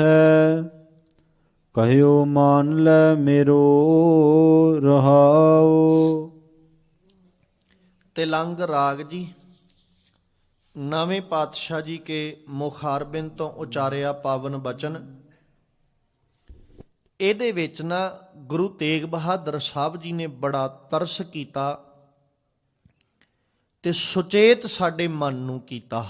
ਹੈ। ਕਹਿਓ ਮਾਨ ਲੈ ਮੇਰੋ ਰਹਾਉ ਤਿਲੰਗ ਰਾਗ ਜੀ, ਨਵੇਂ ਪਾਤਸ਼ਾਹ ਜੀ ਕੇ ਮੁਖਾਰਬਿੰਦ ਤੋਂ ਉਚਾਰਿਆ ਪਾਵਨ ਬਚਨ। ਇਹਦੇ ਵਿੱਚ ਨਾ ਗੁਰੂ ਤੇਗ ਬਹਾਦਰ ਸਾਹਿਬ ਜੀ ਨੇ ਬੜਾ ਤਰਸ ਕੀਤਾ ਤੇ ਸੁਚੇਤ ਸਾਡੇ ਮਨ ਨੂੰ ਕੀਤਾ।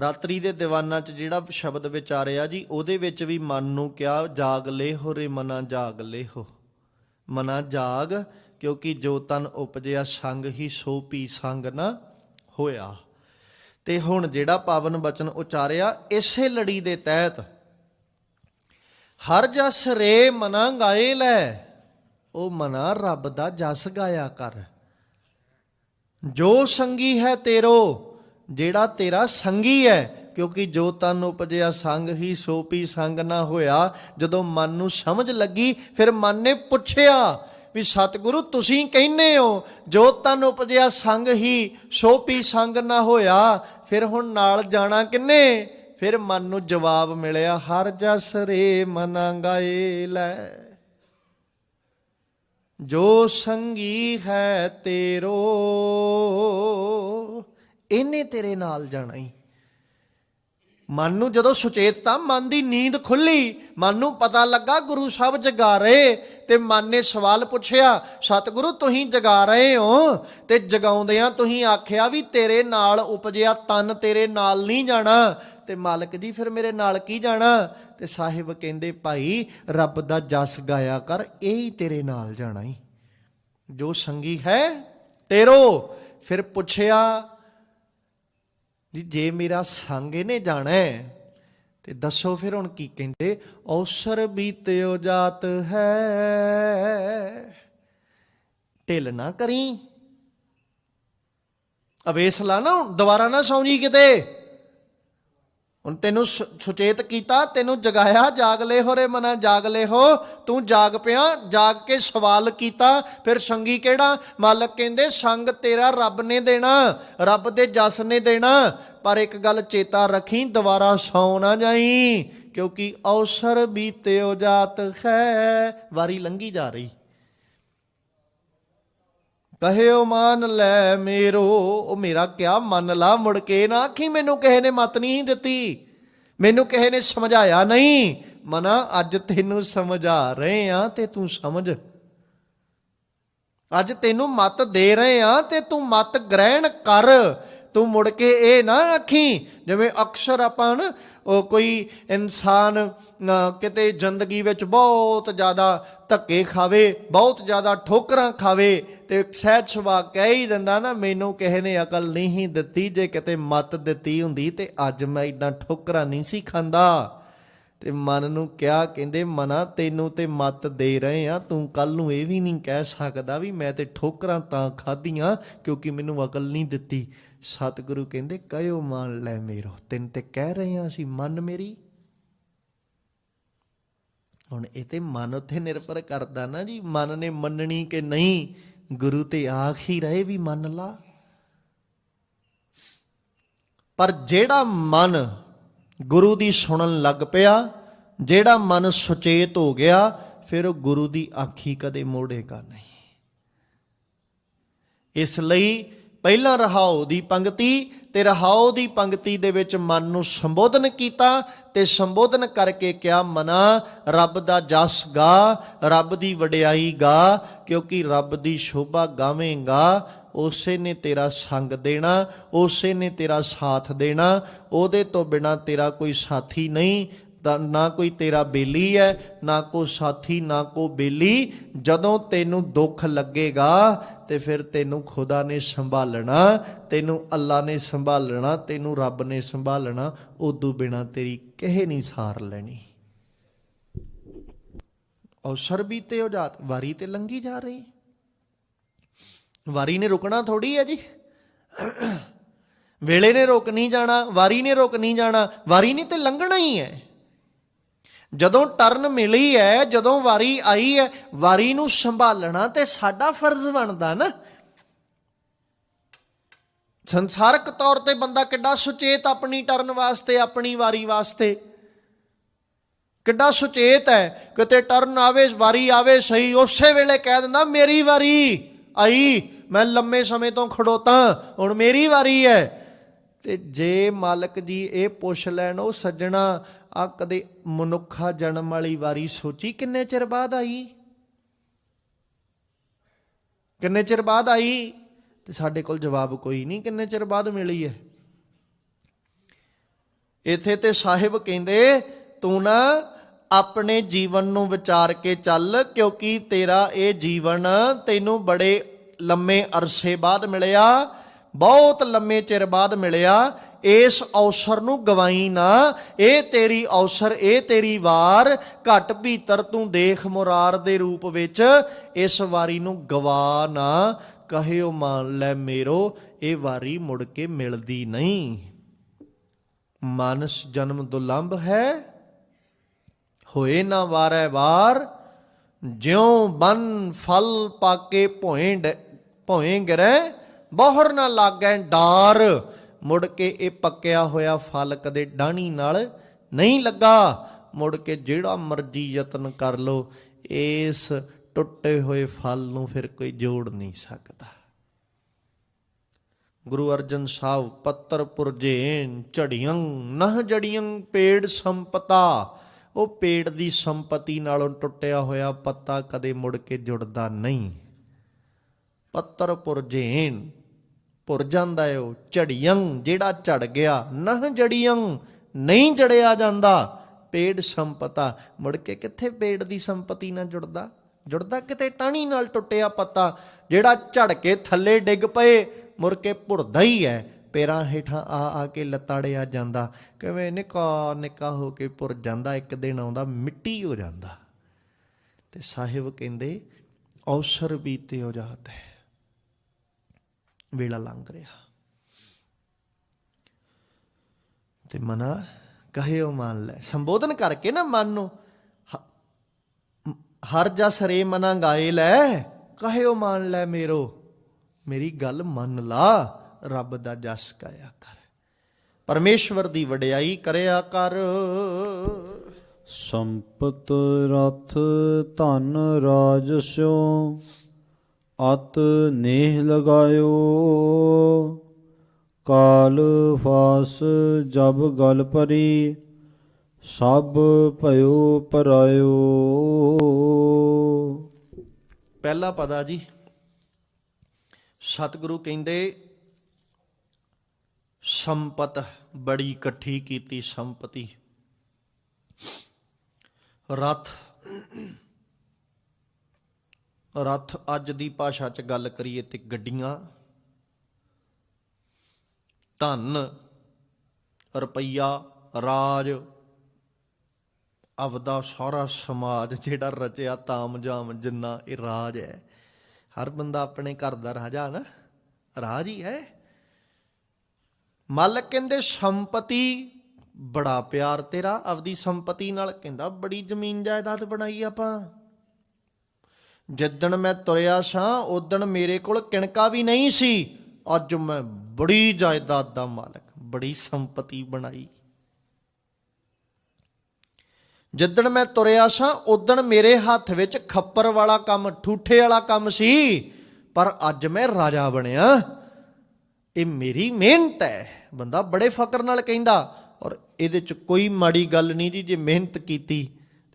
ਰਾਤਰੀ ਦੇ ਦੀਵਾਨਾਂ 'ਚ ਜਿਹੜਾ ਸ਼ਬਦ ਵਿਚਾਰਿਆ ਜੀ, ਉਹਦੇ ਵਿੱਚ ਵੀ ਮਨ ਨੂੰ ਕਿਹਾ, ਜਾਗ ਲੈ ਹੋ ਰੇ ਮਨਾ, ਜਾਗ ਲੈ ਹੋ। ਮਨਾ ਜਾਗ, ਕਿਉਂਕਿ ਜੋ ਤਨ ਉਪਜਿਆ, ਸੰਗ ਹੀ ਸੋ ਪੀ ਸੰਗ ਨਾ ਹੋਇਆ। ਤੇ ਹੁਣ ਜਿਹੜਾ ਪਾਵਨ ਬਚਨ ਉਚਾਰਿਆ, ਇਸੇ ਲੜੀ ਦੇ ਤਹਿਤ, ਹਰ ਜਸ ਰੇ ਮਨਾ ਗਾਏ ਲੈ ਉਹ ਮਨਾ ਰੱਬ ਦਾ ਜਸ ਗਾਇਆ ਕਰ। ਜੋ ਸੰਗੀ ਹੈ ਤੇਰੋ ਜਿਹੜਾ ਤੇਰਾ ਸੰਗੀ ਹੈ, ਕਿਉਂਕਿ ਜੋ ਤਨ ਉਪਜਿਆ ਸੰਗ ਹੀ, ਸੋ ਪੀ ਸੰਗ ਨਾ ਹੋਇਆ। ਜਦੋਂ ਮਨ ਨੂੰ ਸਮਝ ਲੱਗੀ, ਫਿਰ ਮਨ ਨੇ ਪੁੱਛਿਆ ਵੀ, ਸਤਿਗੁਰੂ, ਤੁਸੀਂ ਕਹਿੰਦੇ ਹੋ, ਜੋ ਤਨ ਉਪਜਿਆ ਸੰਗ ਹੀ, ਸੋ ਪੀ ਸੰਗ ਨਾ ਹੋਇਆ। ਫਿਰ ਹੁਣ ਨਾਲ ਜਾਣਾ ਕਿੰਨੇ? ਫਿਰ ਮਨ ਨੂੰ ਜਵਾਬ ਮਿਲਿਆ, ਹਰ ਜਸ ਰੇ ਮਨਾ ਗਾਏ ਲੈ। ਜੋ ਸੰਗੀ ਹੈ ਤੇਰੋ ਇਹਨੇ ਤੇਰੇ ਨਾਲ ਜਾਣਾ ਹੀ ਮਨ ਨੂੰ ਜਦੋਂ ਸੁਚੇਤਤਾ ਮਨ ਦੀ ਨੀਂਦ ਖੁੱਲੀ, ਮਨ ਨੂੰ ਪਤਾ ਲੱਗਾ ਗੁਰੂ ਸਾਹਿਬ ਜਗਾ ਰਹੇ ਤੇ ਮਨ ਨੇ ਸਵਾਲ ਪੁੱਛਿਆ, ਸਤਿਗੁਰੂ, ਤੁਸੀਂ ਜਗਾ ਰਹੇ ਹੋ? ਤੇ ਜਗਾਉਂਦਿਆਂ ਤੁਸੀਂ ਆਖਿਆ ਵੀ ਤੇਰੇ ਨਾਲ ਉਪਜਿਆ ਤਨ ਤੇਰੇ ਨਾਲ ਨਹੀਂ ਜਾਣਾ। ਤੇ ਮਾਲਕ ਜੀ, ਫਿਰ ਮੇਰੇ ਨਾਲ ਕੀ ਜਾਣਾ? ਤੇ ਸਾਹਿਬ ਕਹਿੰਦੇ, ਭਾਈ, ਰੱਬ ਦਾ ਜਸ ਗਾਇਆ ਕਰ, ਇਹ ਹੀ ਤੇਰੇ ਨਾਲ ਜਾਣਾ ਹੀ ਜੋ ਸੰਗੀ ਹੈ, ਤੇਰੋ। ਫਿਰ ਪੁੱਛਿਆ ਜੀ ਜੇ ਮੇਰਾ ਸੰਗ ਇਹਨੇ ਜਾਣਾ ਤੇ ਦੱਸੋ ਫਿਰ ਹੁਣ ਕੀ ਕਹਿੰਦੇ? ਔਸਰ ਬੀਤਿਓ ਜਾਤ ਹੈ। ਢਿੱਲ ਨਾ ਕਰੀ। ਅਵੇਸਲਾ ਨਾ, ਦੁਬਾਰਾ ਨਾ ਸੌਂ ਜੀ ਕਿਤੇ। ਹੁਣ ਤੈਨੂੰ ਸੁ- ਸੁਚੇਤ ਕੀਤਾ, ਤੈਨੂੰ ਜਗਾਇਆ, ਜਾਗ ਲੈ ਹੋ ਰੇ ਮਨਾ, ਜਾਗ ਲੈ ਹੋ। ਤੂੰ ਜਾਗ ਪਿਆ, ਜਾਗ ਕੇ ਸਵਾਲ ਕੀਤਾ, ਫਿਰ ਸੰਗੀ ਕਿਹੜਾ? ਮਾਲਕ ਕਹਿੰਦੇ, ਸੰਗ ਤੇਰਾ ਰੱਬ ਨੇ ਦੇਣਾ, ਰੱਬ ਦੇ ਜਸ ਨੇ ਦੇਣਾ। ਪਰ ਇੱਕ ਗੱਲ ਚੇਤਾ ਰੱਖੀ, ਦੁਬਾਰਾ ਸੌ ਨਾ ਜਾਈ, ਕਿਉਂਕਿ ਔਸਰ ਬੀਤਿਓ ਜਾਤ ਹੈ ਵਾਰੀ ਲੰਗੀ ਜਾ ਰਹੀ। ਕਹਿਓ ਮੰਨ ਲੈ ਮੇਰੋ, ਉਹ ਮੇਰਾ ਕਿਆ ਮੰਨ ਲਾ, ਮੁੜ ਕੇ ਨਾ ਆਖੀ ਮੈਨੂੰ ਕਿਸੇ ਨੇ ਮਤ ਨਹੀਂ ਦਿੱਤੀ। ਮੈਨੂੰ ਕਿਸੇ ਨੇ ਸਮਝਾਇਆ ਨਹੀਂ। ਮਨਾ, ਅੱਜ ਤੈਨੂੰ ਸਮਝਾ ਰਹੇ ਆ ਤੇ ਤੂੰ ਸਮਝ। ਅੱਜ ਤੈਨੂੰ ਮਤ ਦੇ ਰਹੇ ਆ ਤੇ ਤੂੰ ਮਤ ਗ੍ਰਹਿਣ ਕਰ। ਤੂੰ ਮੁੜ ਕੇ ਇਹ ਨਾ ਆਖੀ, ਜਿਵੇਂ ਅਕਸਰ ਆਪਾਂ ਨਾ, ਉਹ ਕੋਈ ਇਨਸਾਨ ਕਿਤੇ ਜ਼ਿੰਦਗੀ ਵਿੱਚ ਬਹੁਤ ਜ਼ਿਆਦਾ ਧੱਕੇ ਖਾਵੇ, ਬਹੁਤ ਜ਼ਿਆਦਾ ਠੋਕਰਾਂ ਖਾਵੇ ਤੇ ਸਹਿਜ ਸੁਭਾਅ ਕਹਿ ਹੀ ਦਿੰਦਾ ਨਾ, ਮੈਨੂੰ ਕਿਸੇ ਨੇ ਅਕਲ ਨਹੀਂ ਦਿੱਤੀ, ਜੇ ਕਿਤੇ ਮਤ ਦਿੱਤੀ ਹੁੰਦੀ ਤੇ ਅੱਜ ਮੈਂ ਇਦਾਂ ਠੋਕਰਾਂ ਨਹੀਂ ਸੀ ਖਾਂਦਾ। ਤੇ ਮਨ ਨੂੰ ਕਿਹਾ, ਕਹਿੰਦੇ, ਮਨਾ, ਤੈਨੂੰ ਤੇ ਮਤ ਦੇ ਰਹੇ ਆ, ਤੂੰ ਕੱਲ ਨੂੰ ਇਹ ਵੀ ਨਹੀਂ ਕਹਿ ਸਕਦਾ ਵੀ ਮੈਂ ਤੇ ਠੋਕਰਾਂ ਤਾਂ ਖਾਧੀਆਂ ਕਿਉਂਕਿ ਮੈਨੂੰ ਅਕਲ ਨਹੀਂ ਦਿੱਤੀ। ਸਤਿਗੁਰੂ ਕਹਿੰਦੇ ਕਹਿਓ ਮਨ ਲੈ ਮੇਰੋ। ਤਿੰਨ ਤੇ ਕਹਿ ਰਹੇ ਆ ਅਸੀਂ ਮਨ ਮੇਰੀ। ਹੁਣ ਇਹ ਤੇ ਮਨ ਉੱਤੇ ਨਿਰਭਰ ਕਰਦਾ ਨਾ ਜੀ, ਮਨ ਨੇ ਮੰਨਣੀ ਕਿ ਨਹੀਂ, ਗੁਰੂ ਤੇ ਆਖ ਹੀ ਰਹੇ ਵੀ ਮੰਨ ਲਾ। ਪਰ ਜਿਹੜਾ ਮਨ ਗੁਰੂ ਦੀ ਸੁਣਨ ਲੱਗ ਪਿਆ, ਜਿਹੜਾ ਮਨ ਸੁਚੇਤ ਹੋ ਗਿਆ, ਫਿਰ ਉਹ ਗੁਰੂ ਦੀ ਆਖੀ ਕਦੇ ਮੋੜੇਗਾ ਨਹੀਂ। ਇਸ ਲਈ ਪਹਿਲਾਂ ਰਹਾਉ ਦੀ ਪੰਕਤੀ ਤੇ ਰਹਾਉ ਦੀ ਪੰਕਤੀ ਦੇ ਵਿੱਚ ਮਨ ਨੂੰ ਸੰਬੋਧਨ ਕੀਤਾ ਤੇ ਸੰਬੋਧਨ ਕਰਕੇ ਕਿਹਾ, ਮਨਾ, ਰੱਬ ਦਾ ਜਸ ਗਾ, ਰੱਬ ਦੀ ਵਡਿਆਈ ਗਾ, ਕਿਉਂਕਿ ਰੱਬ ਦੀ ਸ਼ੋਭਾ ਗਾਵੇਂਗਾ, ਉਸੇ ਨੇ ਤੇਰਾ ਸੰਗ ਦੇਣਾ, ਉਸੇ ਨੇ ਤੇਰਾ ਸਾਥ ਦੇਣਾ, ਉਹਦੇ ਤੋਂ ਬਿਨਾ ਤੇਰਾ ਕੋਈ ਸਾਥੀ ਨਹੀਂ ਨਾ ਕੋਈ ਤੇਰਾ ਬੇਲੀ ਹੈ, ਨਾ ਕੋ ਸਾਥੀ, ਨਾ ਕੋ ਬੇਲੀ, ਜਦੋਂ ਤੈਨੂੰ ਦੁੱਖ ਲੱਗੇਗਾ ਤੇ ਫਿਰ ਤੈਨੂੰ ਖੁਦਾ ਨੇ ਸੰਭਾਲਣਾ, ਤੈਨੂੰ ਅੱਲਾ ਨੇ ਸੰਭਾਲਣਾ, ਤੈਨੂੰ ਰੱਬ ਨੇ ਸੰਭਾਲਣਾ, ਉਦੋਂ ਬਿਨਾ ਤੇਰੀ ਕਹੇ ਨਹੀਂ ਸਾਰ ਲੈਣੀ। ਔਸਰ ਵੀ ਤੇ ਉਹ ਜਾਤ, ਵਾਰੀ ਤੇ ਲੰਗੀ ਜਾ ਰਹੀ। ਵਾਰੀ ਨੇ ਰੁਕਣਾ ਥੋੜੀ ਹੈ ਜੀ। ਵੇਲੇ ਨੇ ਰੁਕ ਨਹੀਂ ਜਾਣਾ, ਵਾਰੀ ਨੇ ਰੁਕ ਨਹੀਂ ਜਾਣਾ, ਵਾਰੀ ਨੇ ਤੇ ਲੰਘਣਾ ਹੀ ਹੈ। ਜਦੋਂ ਟਰਨ ਮਿਲੀ ਹੈ ਜਦੋਂ ਵਾਰੀ ਆਈ ਹੈ ਵਾਰੀ ਨੂੰ ਸੰਭਾਲਣਾ ਤੇ ਸਾਡਾ ਫਰਜ਼ ਬਣਦਾ ਨਾ। ਸੰਸਾਰਕ ਤੌਰ ਤੇ ਬੰਦਾ ਕਿੱਡਾ ਸੁਚੇਤ ਆਪਣੀ ਟਰਨ ਵਾਸਤੇ, ਆਪਣੀ ਵਾਰੀ ਵਾਸਤੇ? ਕਿੱਡਾ ਸੁਚੇਤ ਹੈ ਕਿਤੇ ਟਰਨ ਆਵੇ, ਵਾਰੀ ਆਵੇ ਸਹੀ, ਉਸੇ ਵੇਲੇ ਕਹਿ ਦਿੰਦਾ, ਮੇਰੀ ਵਾਰੀ ਆਈ, ਮੈਂ ਲੰਮੇ ਸਮੇਂ ਤੋਂ ਖੜੋਤਾ, ਹੁਣ ਮੇਰੀ ਵਾਰੀ ਹੈ ਤੇ ਜੇ ਮਾਲਕ ਜੀ ਇਹ ਪੁੱਛ ਲੈਣ, ਉਹ ਸੱਜਣਾ ਆ ਕਦੇ ਮਨੁੱਖਾ ਜਨਮ ਵਾਲੀ ਵਾਰੀ ਸੋਚੀ, ਕਿੰਨੇ ਚਿਰ ਬਾਅਦ ਆਈ? ਕਿੰਨੇ ਚਿਰ ਬਾਅਦ ਆਈ? ਤੇ ਸਾਡੇ ਕੋਲ ਜਵਾਬ ਕੋਈ ਨਹੀਂ, ਕਿੰਨੇ ਚਿਰ ਬਾਅਦ ਮਿਲੀ ਹੈ? ਇੱਥੇ ਤੇ ਸਾਹਿਬ ਕਹਿੰਦੇ, ਤੂੰ ਨਾ ਆਪਣੇ ਜੀਵਨ ਨੂੰ ਵਿਚਾਰ ਕੇ ਚੱਲ, ਕਿਉਂਕਿ ਤੇਰਾ ਇਹ ਜੀਵਨ ਤੈਨੂੰ ਬੜੇ ਲੰਮੇ ਅਰਸੇ ਬਾਅਦ ਮਿਲਿਆ, ਬਹੁਤ ਲੰਮੇ ਚਿਰ ਬਾਅਦ ਮਿਲਿਆ ਇਸ ਅਵਸਰ ਨੂੰ ਗਵਾਈ ਨਾ। ਇਹ ਤੇਰੀ ਅਵਸਰ, ਇਹ ਤੇਰੀ ਵਾਰ। ਘਟ ਭੀਤਰ ਤੂੰ ਦੇਖ ਮੁਰਾਰ ਦੇ ਰੂਪ ਵਿੱਚ। ਇਸ ਵਾਰੀ ਨੂੰ ਗਵਾ ਨਾ। ਕਹਿਓ ਮੰਨ, ਲੈ ਮੇਰੋ, ਇਹ ਵਾਰੀ ਮੁੜ ਕੇ ਮਿਲਦੀ ਨਹੀਂ। ਮਾਨਸ ਜਨਮ ਦੁਲੰਭ ਹੈ। ਹੋਏ ਨਾ ਵਾਰੈ ਵਾਰ। ਜਿਉ ਬਨ ਫਲ ਪਾਕੇ ਭੋਇੰਡ ਭੋਏ ਗਰੈ ਬਹੁਰ ਨਾ ਲਾਗੈ ਡਾਰ। ਮੁੜ ਕੇ ਇਹ ਪੱਕਿਆ ਹੋਇਆ ਫਲ ਕਦੇ ਡਾਣੀ ਨਾਲ ਨਹੀਂ ਲੱਗਾ। ਮੁੜ ਕੇ ਜਿਹੜਾ ਮਰਜ਼ੀ ਯਤਨ ਕਰ ਲੋ ਇਸ ਟੁੱਟੇ ਹੋਏ ਫਲ ਨੂੰ ਫਿਰ ਕੋਈ ਜੋੜ ਨਹੀਂ ਸਕਦਾ। ਗੁਰੂ ਅਰਜਨ ਸਾਹਿਬ, ਪੱਤਰ ਪੁਰਜੇਨ ਝੜੀਆਂ, ਨਹ ਜੜੀਆਂ ਪੇੜ ਸੰਪਤਾ। ਉਹ ਪੇੜ ਦੀ ਸੰਪਤੀ ਨਾਲੋਂ ਟੁੱਟਿਆ ਹੋਇਆ ਪੱਤਾ ਕਦੇ ਮੁੜ ਕੇ ਜੁੜਦਾ ਨਹੀਂ। ਪੱਤਰ ਪੁਰਜੇਨ ਪੁਰ ਜਾਂਦਾ ਹੈ ਉਹ ਝੜੀਆਂ, ਜਿਹੜਾ ਝੜ ਗਿਆ, ਨਹ ਜੜੀਆਂ, ਨਹੀਂ ਜੜਿਆ ਜਾਂਦਾ। ਪੇੜ ਸੰਪਤਾ, ਮੁੜ ਕੇ ਕਿੱਥੇ ਪੇੜ ਦੀ ਸੰਪਤੀ ਨਾਲ ਜੁੜਦਾ? ਜੁੜਦਾ ਕਿਤੇ ਟਾਣੀ ਨਾਲ ਟੁੱਟਿਆ ਪੱਤਾ, ਜਿਹੜਾ ਝੜ ਕੇ ਥੱਲੇ ਡਿੱਗ ਪਏ, ਮੁੜ ਕੇ ਭੁਰਦਾ ਹੀ ਹੈ ਪੇਰਾਂ ਹੇਠਾਂ ਆ ਆ ਕੇ ਲਤਾੜਿਆ ਜਾਂਦਾ। ਕਿਵੇਂ ਨਿੱਕਾ ਨਿੱਕਾ ਹੋ ਕੇ ਭੁਰ ਜਾਂਦਾ, ਇੱਕ ਦਿਨ ਆਉਂਦਾ, ਮਿੱਟੀ ਹੋ ਜਾਂਦਾ। ਤੇ ਸਾਹਿਬ ਕਹਿੰਦੇ, ਔਸਰ ਬੀਤੇ ਹੋ ਜਾਤ ਹੈ। ਵੇਲਾ ਲੰਘ ਰਿਹਾ। ਤੇ ਮਨਾ ਕਹਿਓ ਮੰਨ ਲੈ। ਸੰਬੋਧਨ ਕਰਕੇ ਨਾ ਮਨ ਨੂੰ ਹਰ ਜਸ ਰੇ ਮਨਾ ਗਾਏ ਲੈ। ਕਹਿਓ ਮੰਨ ਲੈ ਮੇਰੋ, ਮੇਰੀ ਗੱਲ ਮੰਨ ਲਾ, ਰੱਬ ਦਾ ਜਸ ਗਾਇਆ ਕਰ। ਪਰਮੇਸ਼ਵਰ ਦੀ ਵਡਿਆਈ ਕਰਿਆ ਕਰ। ਸੰਪਤ ਰਥ ਧਨ ਰਾਜ ਸਿਓ ਅਤ ਨੇਹ ਲਗਾਇਓ। ਕਾਲ ਫਾਸ ਜਬ ਗਲ ਪਰੀ, ਸਭ ਭਇਓ ਪਰਾਇਓ। ਪਹਿਲਾ ਪਦਾ ਜੀ, ਸਤਿਗੁਰੂ ਕਹਿੰਦੇ, ਸੰਪਤ ਬੜੀ ਇਕੱਠੀ ਕੀਤੀ ਸੰਪਤੀ। ਰਥ ਰੱਥ ਅੱਜ ਦੀ ਭਾਸ਼ਾ 'ਚ ਗੱਲ ਕਰੀਏ ਤੇ ਗੱਡੀਆਂ, ਧਨ, ਰੁਪਈਆ, ਰਾਜ, ਆਪਦਾ ਸਾਰਾ ਸਮਾਜ ਜਿਹੜਾ ਰਚਿਆ ਤਾਮਜਾਮ ਜਿੰਨਾ ਇਹ ਰਾਜ ਹੈ। ਹਰ ਬੰਦਾ ਆਪਣੇ ਘਰ ਦਾ ਰਾਜਾ ਨਾ, ਰਾਜ ਹੀ ਹੈ। ਮਾਲਕ ਕਹਿੰਦੇ, ਸੰਪਤੀ ਬੜਾ ਪਿਆਰ ਤੇਰਾ। ਆਪਦੀ ਸੰਪਤੀ ਨਾਲ ਕਹਿੰਦਾ, ਬੜੀ ਜ਼ਮੀਨ ਜਾਇਦਾਦ ਬਣਾਈ ਆਪਾਂ। ਜਿੱਦਣ ਮੈਂ ਤੁਰਿਆ ਸਾਂ ਉਦਣ ਮੇਰੇ ਕੋਲ ਕਿਣਕਾ ਵੀ ਨਹੀਂ ਸੀ। ਅੱਜ ਮੈਂ ਬੜੀ ਜਾਇਦਾਦ ਦਾ ਮਾਲਕ, ਬੜੀ ਸੰਪਤੀ ਬਣਾਈ। ਜਿੱਦਣ ਮੈਂ ਤੁਰਿਆ ਸਾਂ ਉਦਣ ਮੇਰੇ ਹੱਥ ਵਿੱਚ ਖੱਪਰ ਵਾਲਾ ਕੰਮ, ਠੂਠੇ ਵਾਲਾ ਕੰਮ ਸੀ। ਪਰ ਅੱਜ ਮੈਂ ਰਾਜਾ ਬਣਿਆ। ਇਹ ਮੇਰੀ ਮਿਹਨਤ ਹੈ। ਬੰਦਾ ਬੜੇ ਫਕਰ ਨਾਲ ਕਹਿੰਦਾ, ਔਰ ਇਹਦੇ ਚ ਕੋਈ ਮਾੜੀ ਗੱਲ ਨਹੀਂ ਜੀ, ਜੇ ਮਿਹਨਤ ਕੀਤੀ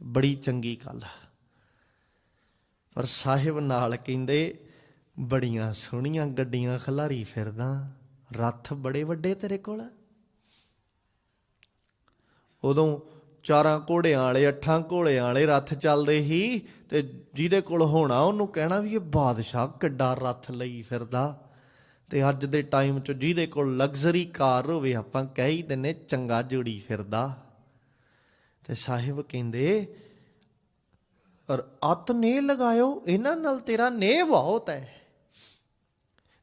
ਬੜੀ ਚੰਗੀ ਗੱਲ ਆ। ਪਰ ਸਾਹਿਬ ਨਾਲ ਕਹਿੰਦੇ, ਬੜੀਆਂ ਸੋਹਣੀਆਂ ਗੱਡੀਆਂ ਖਲਾਰੀ ਫਿਰਦਾ, ਰੱਥ ਬੜੇ ਵੱਡੇ ਤੇਰੇ ਕੋਲ? ਉਦੋਂ ਚਾਰਾਂ ਘੋੜਿਆਂ ਵਾਲੇ, ਅੱਠਾਂ ਘੋੜਿਆਂ ਵਾਲੇ ਰੱਥ ਚੱਲਦੇ ਸੀ ਤੇ ਜਿਹਦੇ ਕੋਲ ਹੋਣਾ, ਉਹਨੂੰ ਕਹਿਣਾ ਵੀ ਇਹ ਬਾਦਸ਼ਾਹ ਕਿੱਡਾ ਰੱਥ ਲਈ ਫਿਰਦਾ। ਤੇ ਅੱਜ ਦੇ ਟਾਈਮ 'ਚ ਜਿਹਦੇ ਕੋਲ ਲਗਜ਼ਰੀ ਕਾਰ ਹੋਵੇ, ਆਪਾਂ ਕਹਿ ਹੀ ਦਿੰਨੇ ਚੰਗਾ ਜੋੜੀ ਫਿਰਦਾ। ਤੇ ਸਾਹਿਬ ਕਹਿੰਦੇ ਅਤ ਨੇ ਲਗਾਇਓ, ਇਹਨਾਂ ਨਾਲ ਤੇਰਾ ਨੇਹ ਬਹੁਤ ਹੈ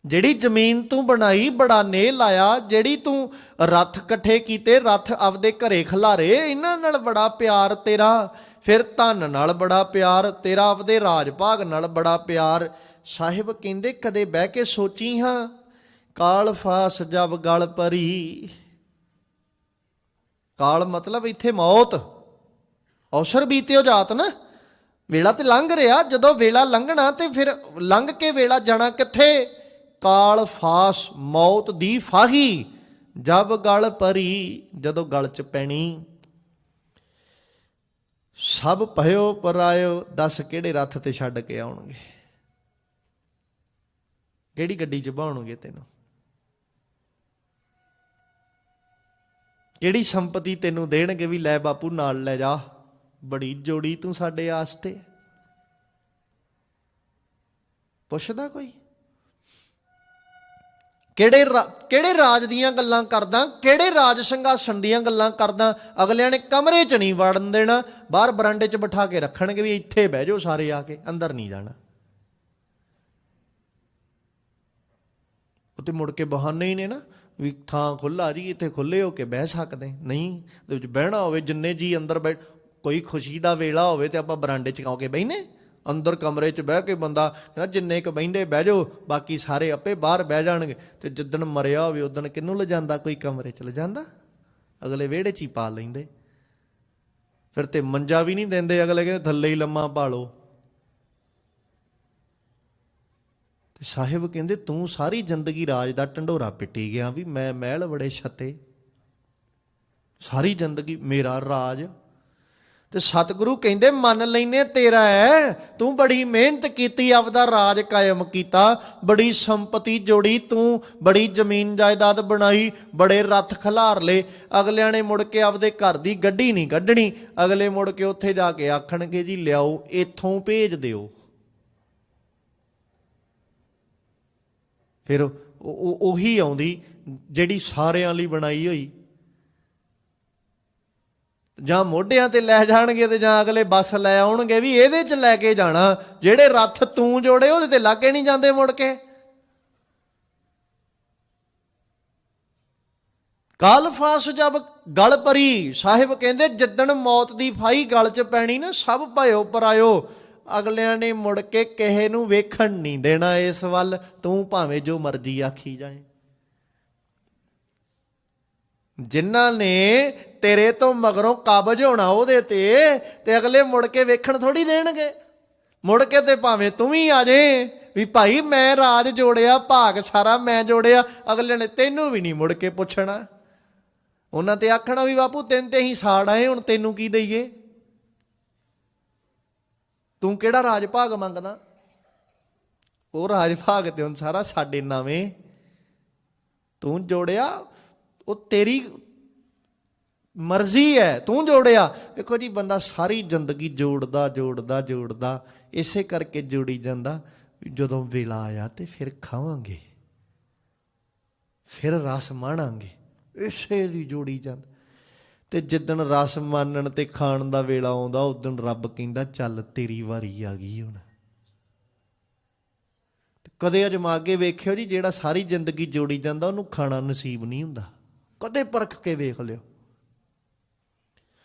ਜਿਹੜੀ ਜ਼ਮੀਨ ਤੂੰ ਬਣਾਈ, ਬੜਾ ਨੇਹ ਲਾਇਆ। ਜਿਹੜੀ ਤੂੰ ਰੱਥ ਇਕੱਠੇ ਕੀਤੇ, ਰੱਥ ਆਪਦੇ ਘਰੇ ਖਲਾਰੇ, ਇਹਨਾਂ ਨਾਲ ਬੜਾ ਪਿਆਰ ਤੇਰਾ। ਫਿਰ ਧਨ ਨਾਲ ਬੜਾ ਪਿਆਰ, ਤੇਰਾ ਆਪਦੇ ਰਾਜ ਭਾਗ ਨਾਲ ਬੜਾ ਪਿਆਰ। ਸਾਹਿਬ ਕਹਿੰਦੇ, ਕਦੇ ਬਹਿ ਕੇ ਸੋਚੀ ਹਾਂ, ਕਾਲ ਫਾਸ ਜਬ ਗਲ ਪਰੀ। ਕਾਲ ਮਤਲਬ ਇੱਥੇ ਮੌਤ। ਔਸਰ ਬੀਤਿਓ ਜਾਤ ਨਾ। ਵੇਲਾ ਤੇ ਲੰਘ ਰਿਹਾ, ਜਦੋਂ ਵੇਲਾ ਲੰਘਣਾ ਤੇ ਫਿਰ ਲੰਘ ਕੇ ਵੇਲਾ ਜਾਣਾ ਕਿੱਥੇ? ਕਾਲ ਫਾਸ ਮੌਤ ਦੀ ਫਾਹੀ, ਜਬ ਗਲ ਪਰੀ ਜਦੋਂ ਗਲ ਚ ਪੈਣੀ। ਸਭ ਭਇਓ ਪਰਾਇਓ, ਦੱਸ ਕਿਹੜੇ ਰੱਥ ਤੇ ਛੱਡ ਕੇ ਆਉਣਗੇ? ਕਿਹੜੀ ਗੱਡੀ ਚ ਬਾਉਣਗੇ ਤੈਨੂੰ? ਕਿਹੜੀ ਸੰਪਤੀ ਤੈਨੂੰ ਦੇਣਗੇ ਵੀ ਲੈ ਬਾਪੂ ਨਾਲ ਲੈ ਜਾ। ਬੜੀ ਜੋੜੀ ਤੂੰ ਸਾਡੇ ਆਸਤੇ। ਪੁੱਛਦਾ ਕੋਈ? ਕਿਹੜੇ ਰਾ- ਕਿਹੜੇ ਰਾਜ ਦੀਆਂ ਗੱਲਾਂ ਕਰਦਾ, ਕਿਹੜੇ ਰਾਜ ਸਿੰਘਾਸਣ ਦੀਆਂ ਗੱਲਾਂ ਕਰਦਾ, ਅਗਲਿਆਂ ਨੇ ਕਮਰੇ 'ਚ ਨਹੀਂ ਵੜਨ ਦੇਣਾ, ਬਾਹਰ ਬਰਾਂਡੇ 'ਚ ਬਿਠਾ ਕੇ ਰੱਖਣਗੇ ਵੀ ਇੱਥੇ ਬਹਿ ਜਾਓ ਸਾਰੇ ਆ ਕੇ, ਅੰਦਰ ਨਹੀਂ ਜਾਣਾ। ਉੱਤੇ ਮੁੜ ਕੇ ਬਹਾਨੇ ਹੀ ਨੇ ਨਾ, ਵੀ ਥਾਂ ਖੁੱਲਾ ਜੀ, ਇੱਥੇ ਖੁੱਲੇ ਹੋ ਕੇ ਬਹਿ ਸਕਦੇ। ਨਹੀਂ ਦੇ ਵਿੱਚ ਬਹਿਣਾ ਹੋਵੇ, ਜਿੰਨੇ ਜੀ ਅੰਦਰ ਬੈਠ ਕੋਈ ਖੁਸ਼ੀ ਦਾ ਵੇਲਾ ਹੋਵੇ ਤੇ ਆਪਾਂ ਬਰਾਂਡੇ 'ਚ ਕਾਉ ਕੇ ਬਹਿਨੇ ਅੰਦਰ ਕਮਰੇ 'ਚ ਬਹਿ ਕੇ ਬੰਦਾ ਕਹਿੰਦਾ, ਜਿੰਨੇ ਕ ਬਹਿੰਦੇ ਬਹਿ ਜਾਓ, ਬਾਕੀ ਸਾਰੇ ਆਪੇ ਬਾਹਰ ਬਹਿ ਜਾਣਗੇ। ਤੇ ਜਿੱਦਣ ਮਰਿਆ ਹੋਵੇ, ਉਦਣ ਕਿਹਨੂੰ ਲਿਜਾਂਦਾ? ਕੋਈ ਕਮਰੇ 'ਚ ਲਿਜਾਂਦਾ? ਅਗਲੇ ਵਿਹੜੇ 'ਚ ਹੀ ਪਾ ਲੈਂਦੇ। ਫਿਰ ਤੇ ਮੰਜਾ ਵੀ ਨਹੀਂ ਦਿੰਦੇ, ਅਗਲੇ ਕਹਿੰਦੇ, ਥੱਲੇ ਹੀ ਲੰਮਾ ਪਾ ਲਓ ਤੇ ਸਾਹਿਬ ਕਹਿੰਦੇ, ਤੂੰ ਸਾਰੀ ਜ਼ਿੰਦਗੀ ਰਾਜ ਦਾ ਢੰਡੋਰਾ ਪਿੱਟੀ ਗਿਆ ਵੀ ਮੈਂ ਮਹਿਲ ਬੜੇ ਛੱਤੇ। ਸਾਰੀ ਜ਼ਿੰਦਗੀ ਮੇਰਾ ਰਾਜ ਤੇ ਸਤਿਗੁਰੂ ਕਹਿੰਦੇ, ਮੰਨ ਲੈਨੇ, ਤੇਰਾ ਹੈ ਤੂੰ ਬੜੀ ਮਿਹਨਤ ਕੀਤੀ, ਆਪਦਾ ਰਾਜ ਕਾਇਮ ਕੀਤਾ। ਬੜੀ ਸੰਪਤੀ ਜੋੜੀ ਤੂੰ, ਬੜੀ ਜ਼ਮੀਨ ਜਾਇਦਾਦ ਬਣਾਈ, ਬੜੇ ਰੱਥ ਖਿਲਾਰ ਲਏ। ਅਗਲਿਆਂ ਨੇ ਮੁੜ ਕੇ ਆਪਦੇ ਘਰ ਦੀ ਗੱਡੀ ਨਹੀਂ ਕੱਢਣੀ। ਅਗਲੇ ਮੁੜ ਕੇ ਉੱਥੇ ਜਾ ਕੇ ਆਖਣਗੇ, ਜੀ, ਲਿਆਓ, ਇੱਥੋਂ ਭੇਜ ਦਿਓ। ਫਿਰ ਉਹ- ਉਹੀ ਆਉਂਦੀ, ਜਿਹੜੀ ਸਾਰਿਆਂ ਲਈ ਬਣਾਈ ਹੋਈ। ਜਾਂ ਮੋਢਿਆਂ ਤੇ ਲੈ ਜਾਣਗੇ ਤੇ ਜਾਂ ਅਗਲੇ ਬੱਸ ਲੈ ਆਉਣਗੇ ਵੀ ਇਹਦੇ 'ਚ ਲੈ ਕੇ ਜਾਣਾ, ਜਿਹੜੇ ਰੱਥ ਤੂੰ ਜੋੜੇ ਉਹਦੇ ਤੇ ਲਾਗੇ ਨਹੀਂ ਜਾਂਦੇ ਮੁੜ ਕੇ। ਕਾਲ ਫਾਸ ਜਬ ਗਲ ਪਰੀ ਸਾਹਿਬ ਕਹਿੰਦੇ ਜਿੱਦਣ ਮੌਤ ਦੀ ਫਾਈ ਗਲ 'ਚ ਪੈਣੀ ਨਾ, ਸਭ ਭਇਓ ਪਰਾਇਓ, ਅਗਲਿਆਂ ਨੇ ਮੁੜ ਕੇ ਕਿਸੇ ਨੂੰ ਵੇਖਣ ਨਹੀਂ ਦੇਣਾ ਇਸ ਵੱਲ, ਤੂੰ ਭਾਵੇਂ ਜੋ ਮਰਜ਼ੀ ਆਖੀ ਜਾਏ। ਜਿਨ੍ਹਾਂ ਨੇ ਤੇਰੇ ਤੋਂ ਮਗਰੋਂ ਕਾਬਜ ਹੋਣਾ ਉਹਦੇ ਤੇ ਤੇ ਅਗਲੇ ਮੁੜ ਕੇ ਵੇਖਣ ਥੋੜੀ ਦੇਣਗੇ। ਮੁੜ ਕੇ ਤੇ ਭਾਵੇਂ ਤੂੰ ਵੀ ਆ ਜੇ ਵੀ ਭਾਈ ਮੈਂ ਰਾਜ ਜੋੜਿਆ, ਭਾਗ ਸਾਰਾ ਮੈਂ ਜੋੜਿਆ, ਅਗਲੇ ਨੇ ਤੈਨੂੰ ਵੀ ਨਹੀਂ ਮੁੜ ਕੇ ਪੁੱਛਣਾ। ਉਹਨਾਂ ਤੇ ਆਖਣਾ ਵੀ ਬਾਪੂ, ਤੈਨੂੰ ਤੇ ਹੀ ਸਾੜ ਆਏ, ਹੁਣ ਤੈਨੂੰ ਕੀ ਦਈਏ? ਤੂੰ ਕਿਹੜਾ ਰਾਜ ਭਾਗ ਮੰਗਦਾ? ਉਹ ਰਾਜ ਭਾਗ ਤੇ ਹੁਣ ਸਾਰਾ ਸਾਡੇ ਨਾਵੇਂ। ਤੂੰ ਜੋੜਿਆ ਉਹ ਤੇਰੀ ਮਰਜ਼ੀ ਹੈ, ਤੂੰ ਜੋੜਿਆ। ਵੇਖੋ ਜੀ, ਬੰਦਾ ਸਾਰੀ ਜ਼ਿੰਦਗੀ ਜੋੜਦਾ ਜੋੜਦਾ ਜੋੜਦਾ, ਇਸੇ ਕਰਕੇ ਜੋੜੀ ਜਾਂਦਾ ਜਦੋਂ ਵੇਲਾ ਆਇਆ ਤੇ ਫਿਰ ਖਾਵਾਂਗੇ, ਫਿਰ ਰਸ ਮਾਣਾਂਗੇ, ਇਸੇ ਦੀ ਜੋੜੀ ਜਾਂਦਾ। ਤੇ ਜਿੱਦਣ ਰਸ ਮਾਣਨ ਤੇ ਖਾਣ ਦਾ ਵੇਲਾ ਆਉਂਦਾ, ਉਦੋਂ ਰੱਬ ਕਹਿੰਦਾ, ਚੱਲ ਤੇਰੀ ਵਾਰੀ ਆ ਗਈ ਹੁਣ। ਕਦੇ ਅਜਮਾ ਕੇ ਵੇਖਿਓ ਜੀ, ਜਿਹੜਾ ਸਾਰੀ ਜ਼ਿੰਦਗੀ ਜੋੜੀ ਜਾਂਦਾ, ਉਹਨੂੰ ਖਾਣਾ ਨਸੀਬ ਨਹੀਂ ਹੁੰਦਾ। ਕਦੇ ਪਰਖ ਕੇ ਵੇਖ ਲਿਓ।